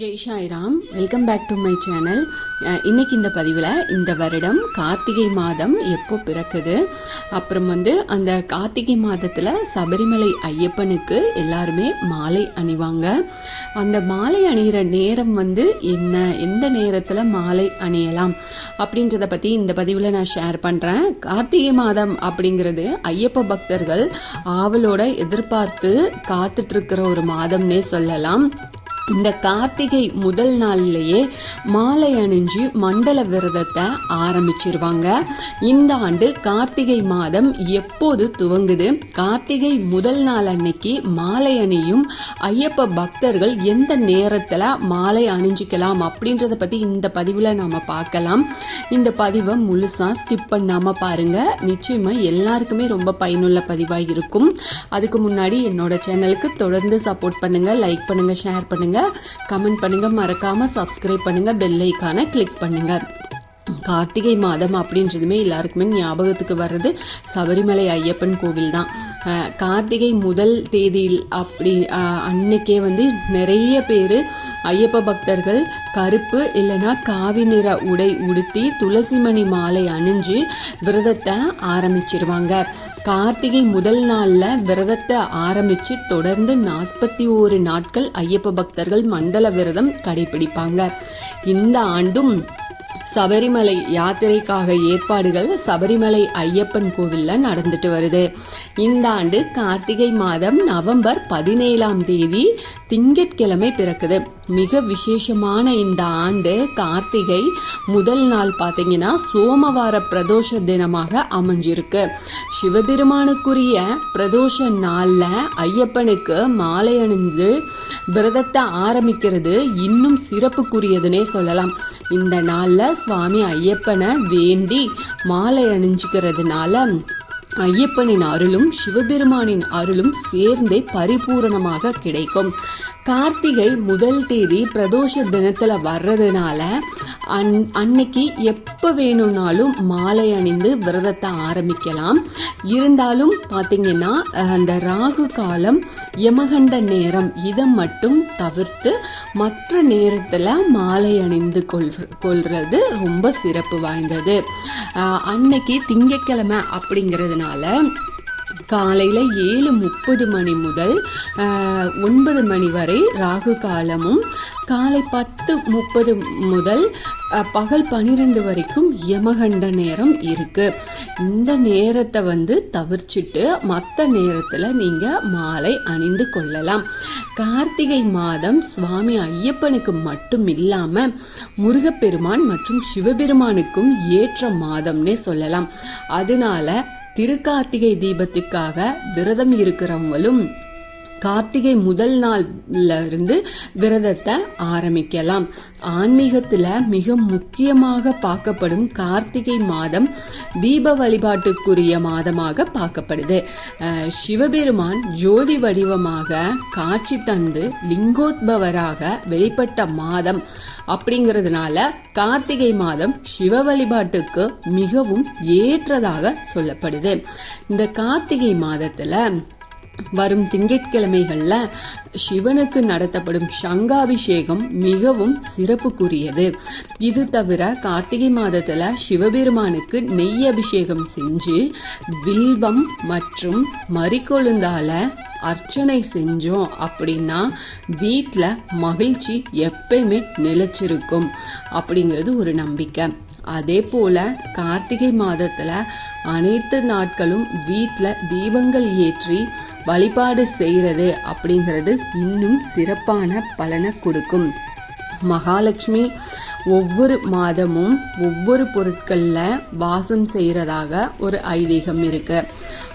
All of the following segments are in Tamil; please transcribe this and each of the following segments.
Jai Sairam welcome back to my channel இன்னைக்கு இந்த பதிவில் இந்த வருடம் கார்த்திகை மாதம் எப்போ பிறக்குது? அப்புறம் வந்து அந்த கார்த்திகை மாதத்தில் சபரிமலை ஐயப்பனுக்கு எல்லாருமே மாலை அணிவாங்க. அந்த மாலை அணிகிற நேரம் வந்து என்ன எந்த நேரத்தில் மாலை அணியலாம் அப்படின்றத பற்றி இந்த பதிவில் நான் ஷேர் பண்ணுறேன் கார்த்திகை மாதம் அப்படிங்கிறது ஐயப்ப பக்தர்கள் ஆவலோட எதிர்பார்த்து காத்துட்ருக்கிற ஒரு மாதம்னே சொல்லலாம். இந்த கார்த்திகை முதல் நாள்லேயே மாலை அணிஞ்சு மண்டல விரதத்தை ஆரம்பிச்சிருவாங்க. இந்த ஆண்டு கார்த்திகை மாதம் எப்போது துவங்குது? கார்த்திகை முதல் நாள் அன்னைக்கு மாலை அணியும் ஐயப்ப பக்தர்கள் எந்த நேரத்தில் மாலை அணிஞ்சிக்கலாம் அப்படின்றத பற்றி இந்த பதிவில் நாம் பார்க்கலாம். இந்த பதிவை முழுசாக ஸ்கிப் பண்ணாமல் பாருங்கள் நிச்சயமாக எல்லாருக்குமே ரொம்ப பயனுள்ள பதிவாக இருக்கும். அதுக்கு முன்னாடி என்னோட சேனலுக்கு தொடர்ந்து சப்போர்ட் பண்ணுங்கள் லைக் பண்ணுங்கள் ஷேர் பண்ணுங்கள் கமெண்ட் பண்ணுங்கள் மறக்காமல் சப்ஸ்கிரைப் பண்ணுங்கள் பெல் ஐக்கானை கிளிக் பண்ணுங்கள் கார்த்திகை மாதம் அப்படின்றதுமே எல்லாருக்குமே ஞாபகத்துக்கு வர்றது சபரிமலை ஐயப்பன் கோவில் தான் கார்த்திகை முதல் தேதியில் அப்படி அன்னைக்கே வந்து நிறைய பேர் ஐயப்ப பக்தர்கள் கருப்பு இல்லைன்னா காவி நிற உடை உடுத்தி துளசிமணி மாலை அணிஞ்சு விரதத்தை ஆரம்பிச்சிருவாங்க. கார்த்திகை முதல் நாளில் விரதத்தை ஆரம்பித்து தொடர்ந்து நாற்பத்தி ஓரு நாட்கள் ஐயப்ப பக்தர்கள் மண்டல விரதம் கடைபிடிப்பாங்க. இந்த ஆண்டும் சபரிமலை யாத்திரைக்காக ஏற்பாடுகள் சபரிமலை ஐயப்பன் கோவிலில் நடந்துட்டு வருது. இந்த ஆண்டு கார்த்திகை மாதம் நவம்பர் பதினேழாம் தேதி திங்கட்கிழமை பிறக்குது. மிக விசேஷமான இந்த ஆண்டு கார்த்திகை முதல் நாள் பார்த்தீங்கன்னா சோமவார பிரதோஷ தினமாக அமைஞ்சிருக்கு. சிவபெருமானுக்குரிய பிரதோஷ நாளில் ஐயப்பனுக்கு மாலை அணிந்து விரதத்தை ஆரம்பிக்கிறது. இன்னும் சிறப்புக்குரியதுன்னே சொல்லலாம். இந்த நாளில் சுவாமி ஐயப்பனை வேண்டி மாலை அணிஞ்சுக்கிறதுனால ஐயப்பனின் அருளும் சிவபெருமானின் அருளும் சேர்ந்தே பரிபூரணமாக கிடைக்கும். கார்த்திகை முதல் தேதி பிரதோஷ தினத்தில் வர்றதுனால அன் அன்னைக்கு எப்போ வேணும்னாலும் மாலை அணிந்து விரதத்தை ஆரம்பிக்கலாம். இருந்தாலும் பார்த்தீங்கன்னா அந்த ராகு காலம் யமகண்ட நேரம் இதை மட்டும் தவிர்த்து மற்ற நேரத்தில் மாலை அணிந்து கொள் கொள்வது ரொம்ப சிறப்பு வாய்ந்தது. அன்னைக்கு திங்கக்கிழமை அப்படிங்கிறதுனால காலையில் ஏழு முப்பது மணி முதல் ஒன்பது மணி வரை ராகு காலமும் காலை பத்து முப்பது முதல் பகல் பன்னிரெண்டு வரைக்கும் யமகண்ட நேரம் இருக்குது இந்த நேரத்தை வந்து தவிர்த்துட்டு மற்ற நேரத்தில் நீங்கள் மாலை அணிந்து கொள்ளலாம். கார்த்திகை மாதம் சுவாமி ஐயப்பனுக்கு மட்டும் இல்லாமல் முருகப்பெருமான் மற்றும் சிவபெருமானுக்கும் ஏற்ற மாதம்னே சொல்லலாம். அதனால திருக்கார்த்திகை தீபத்துக்காக விரதம் இருக்கிறவங்களும் கார்த்திகை முதல் நாள்ல இருந்து விரதத்தை ஆரம்பிக்கலாம். ஆன்மீகத்தில் மிக முக்கியமாக பார்க்கப்படும் கார்த்திகை மாதம் தீப வழிபாட்டுக்குரிய மாதமாக பார்க்கப்படுது. சிவபெருமான் ஜோதி வடிவமாக காட்சி தந்து லிங்கோத்பவராக வெளிப்பட்ட மாதம் அப்படிங்கிறதுனால கார்த்திகை மாதம் சிவ வழிபாட்டுக்கு மிகவும் ஏற்றதாக சொல்லப்படுது. இந்த கார்த்திகை மாதத்தில் வரும் திங்கட்கிழமைகளில் சிவனுக்கு நடத்தப்படும் சங்காபிஷேகம் மிகவும் சிறப்புக்குரியது. இது தவிர கார்த்திகை மாதத்தில் சிவபெருமானுக்கு நெய் அபிஷேகம் செஞ்சு வில்வம் மற்றும் மறிக்கொழுந்தால அர்ச்சனை செஞ்சோம் அப்படின்னா வீட்டில் மகிழ்ச்சி எப்பயுமே நிலைச்சிருக்கும் அப்படிங்கிறது ஒரு நம்பிக்கை. அதே போல் கார்த்திகை மாதத்தில் அனைத்து நாட்களும் வீட்டில் தீபங்கள் ஏற்றி வழிபாடு செய்கிறது அப்படிங்கிறது இன்னும் சிறப்பான பலனை கொடுக்கும். மகாலட்சுமி ஒவ்வொரு மாதமும் ஒவ்வொரு பொருட்களில் வாசம் செய்கிறதாக ஒரு ஐதீகம் இருக்குது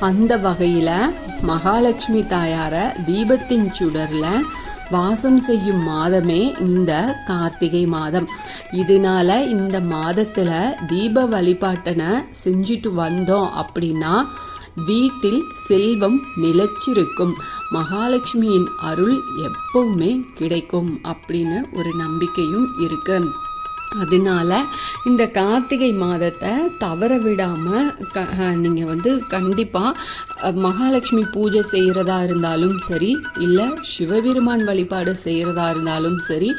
அந்த வகையில் மகாலட்சுமி தாயாரை தீபத்தின் சுடரில் வாசம் செய்யும் மாதமே இந்த கார்த்திகை மாதம். இதனால இந்த மாதத்தில் தீப வழிபாட்டனை செஞ்சுட்டு வந்தோம் அப்படின்னா வீட்டில் செல்வம் நிலைச்சிருக்கும். மகாலட்சுமியின் அருள் எப்பவுமே கிடைக்கும் அப்படின்னு ஒரு நம்பிக்கையும் இருக்கு. அதனால இந்த கார்த்திகை மாதத்தை தவற விடாமல் க நீங்கள் வந்து கண்டிப்பாக மகாலட்சுமி பூஜை செய்கிறதா இருந்தாலும் சரி இல்லை சிவபெருமான் வழிபாடு செய்கிறதா இருந்தாலும் சரி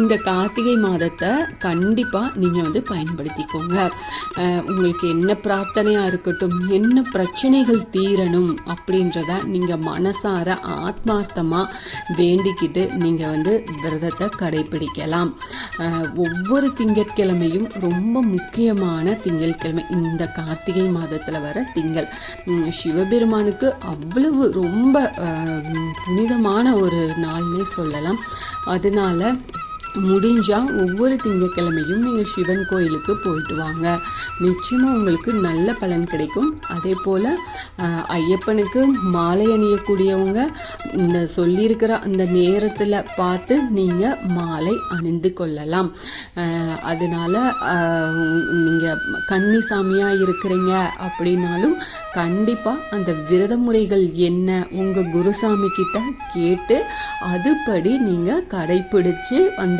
இந்த கார்த்திகை மாதத்தை கண்டிப்பாக நீங்கள் வந்து பயன்படுத்திக்கோங்க. உங்களுக்கு என்ன பிரார்த்தனையாக இருக்கட்டும் என்ன பிரச்சனைகள் தீரணும் அப்படின்றத நீங்கள் மனசார ஆத்மார்த்தமாக வேண்டிக்கிட்டு நீங்கள் வந்து விரதத்தை கடைபிடிக்கலாம். ஒவ்வொரு திங்கட்கிழமையும் ரொம்ப முக்கியமான திங்கட்கிழமை. இந்த கார்த்திகை மாதத்தில் வர திங்கள். உம் சிவபெருமானுக்கு அவ்வளவு ரொம்ப அஹ், புனிதமான ஒரு நாள்னே சொல்லலாம். அதனால முடிஞ்சால் ஒவ்வொரு திங்கட்கிழமையும் நீங்கள் சிவன் கோயிலுக்கு போயிட்டு வாங்க. நிச்சயமாக உங்களுக்கு நல்ல பலன் கிடைக்கும். அதே போல் ஐயப்பனுக்கு மாலை அணியக்கூடியவங்க இந்த சொல்லியிருக்கிற அந்த நேரத்தில் பார்த்து நீங்கள் மாலை அணிந்து கொள்ளலாம். அதனால் நீங்கள் கன்னி சாமியாக இருக்கிறீங்க அப்படின்னாலும் கண்டிப்பாக அந்த விரத முறைகள் என்ன உங்கள் குருசாமி கிட்ட கேட்டு அதுபடி நீங்கள் கடைப்பிடித்து அந்த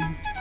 home.